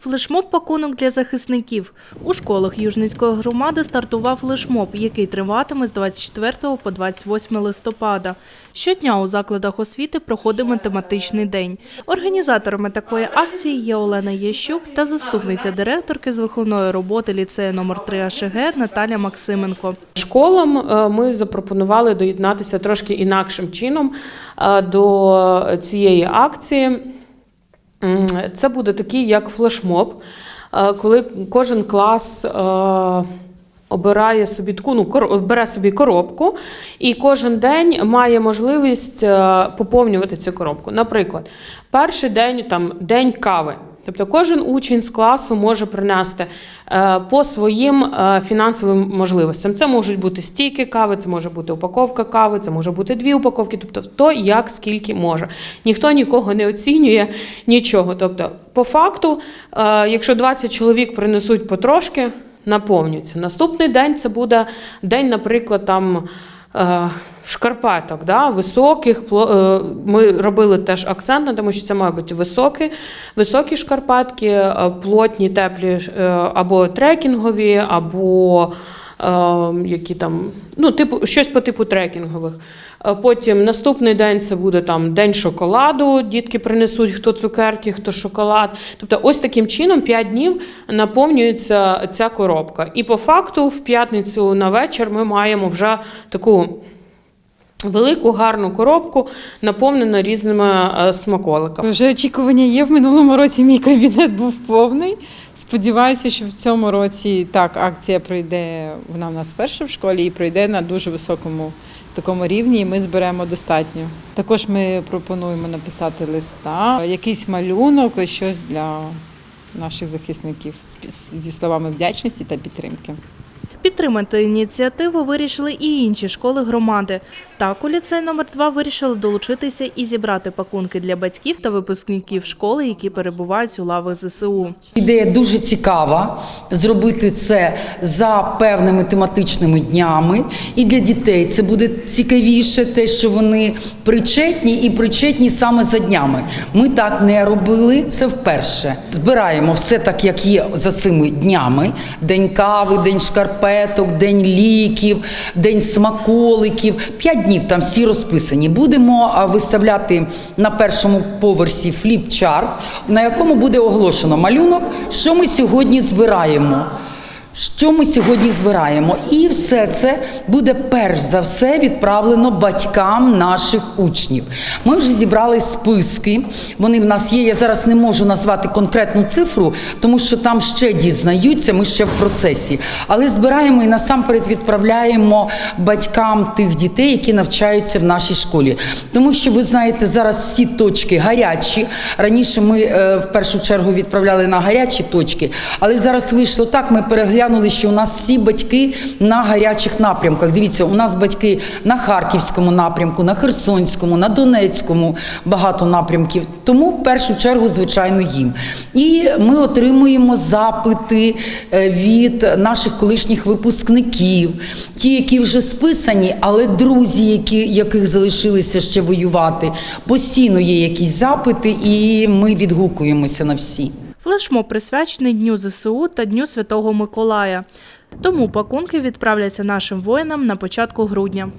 Флешмоб пакунок для захисників. У школах Южницької громади стартував флешмоб, який триватиме з 24 по 28 листопада. Щодня у закладах освіти проходить тематичний день. Організаторами такої акції є Олена Ящук та заступниця директорки з виховної роботи ліцею номер 3 АШГ Наталя Максименко. Школам е, ми запропонували доєднатися трошки інакшим чином е, до цієї акції. Це буде такий як флешмоб, е, коли кожен клас е, обирає собі таку, ну, бере собі коробку, і кожен день має можливість е, поповнювати цю коробку. Наприклад, перший день там день кави. Тобто кожен учень з класу може принести е, по своїм е, фінансовим можливостям. Це можуть бути стійки кави, це може бути упаковка кави, це може бути дві упаковки, тобто хто як скільки може. Ніхто нікого не оцінює нічого. Тобто, по факту, е, якщо 20 чоловік принесуть потрошки, наповнюється. Наступний день це буде день, наприклад, там. Е, Шкарпеток, да, високих, е, ми робили теж акцент на тому, що це мають бути високі, високі шкарпетки, е, плотні, теплі або трекінгові, або які там, ну, типу, щось по типу трекінгових. Е, Потім наступний день це буде там день шоколаду. Дітки принесуть хто цукерки, хто шоколад. Тобто, ось таким чином 5 днів наповнюється ця коробка. І по факту, в п'ятницю на вечір ми маємо вже таку. Велику гарну коробку наповнену різними е, смаколиками. Вже очікування є. В минулому році мій кабінет був повний. Сподіваюся, що в цьому році так акція пройде. Вона в нас перша в школі і пройде на дуже високому такому рівні. І ми зберемо достатньо. Також ми пропонуємо написати листа, якийсь малюнок, щось для наших захисників зі словами вдячності та підтримки. Підтримати ініціативу вирішили і інші школи громади. Так, у ліцей номер 2 вирішили долучитися і зібрати пакунки для батьків та випускників школи, які перебувають у лавах ЗСУ. Ідея дуже цікава зробити це за певними тематичними днями. І для дітей це буде цікавіше, те, що вони причетні і причетні саме за днями. Ми так не робили, це вперше. Збираємо все так, як є за цими днями: день кави, день шкарпеток, день ліків, день смаколиків. П'ять днів там всі розписані. Будемо виставляти на першому поверсі фліп-чарт, на якому буде оголошено малюнок, що ми сьогодні збираємо. Що ми сьогодні збираємо? І все це буде перш за все відправлено батькам наших учнів. Ми вже зібрали списки. Вони в нас є. Я зараз не можу назвати конкретну цифру, тому що там ще дізнаються. Ми ще в процесі. Але збираємо і насамперед відправляємо батькам тих дітей, які навчаються в нашій школі. Тому що ви знаєте, зараз всі точки гарячі. Раніше ми е, в першу чергу відправляли на гарячі точки, але зараз вийшло так. Ми переглянули, що у нас всі батьки на гарячих напрямках. Дивіться, у нас батьки на Харківському напрямку, на Херсонському, на Донецькому багато напрямків. Тому в першу чергу, звичайно, їм. І ми отримуємо запити від наших колишніх випускників, ті, які вже списані, але друзі, які, яких залишилися ще воювати. Постійно є якісь запити, і ми відгукуємося на всі. Флешмоб присвячений Дню ЗСУ та Дню Святого Миколая. Тому пакунки відправляться нашим воїнам на початку грудня.